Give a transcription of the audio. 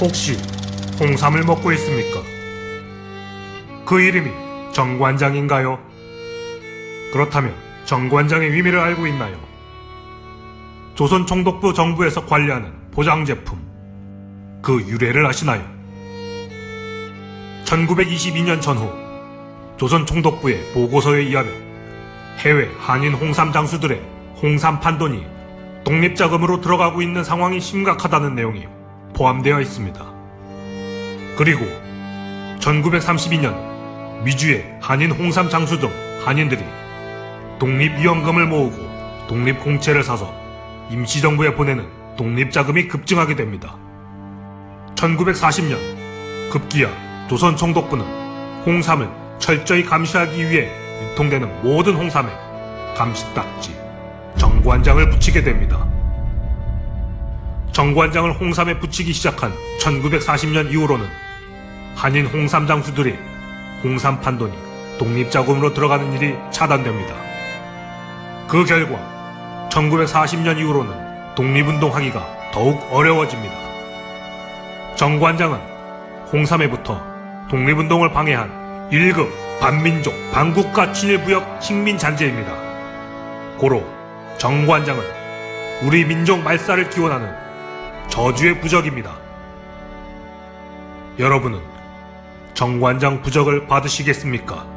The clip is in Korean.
혹시 홍삼을 먹고 있습니까? 그 이름이 정관장인가요? 그렇다면 정관장의 의미를 알고 있나요? 조선 총독부 정부에서 관리하는 보장 제품 그 유래를 아시나요? 1922년 전후 조선 총독부의 보고서에 의하면 해외 한인 홍삼 장수들의 홍삼 판돈이 독립자금으로 들어가고 있는 상황이 심각하다는 내용이 포함되어 있습니다. 그리고 1932년 미주의 한인 홍삼 장수종 한인들이 독립위원금을 모으고 독립공채를 사서 임시정부에 보내는 독립자금이 급증하게 됩니다. 1940년 급기야 조선 총독부는 홍삼을 철저히 감시하기 위해 유통되는 모든 홍삼에 감시딱지 정관장을 붙이게 됩니다. 정관장을 홍삼에 붙이기 시작한 1940년 이후로는 한인 홍삼 장수들이 홍삼 판돈이 독립자금으로 들어가는 일이 차단됩니다. 그 결과 1940년 이후로는 독립운동하기가 더욱 어려워집니다. 정관장은 홍삼에부터 독립운동을 방해한 1급 반민족 반국가 친일부역 식민잔재입니다. 고로 정관장은 우리 민족 말살을 기원하는 저주의 부적입니다. 여러분은 정관장 부적을 받으시겠습니까?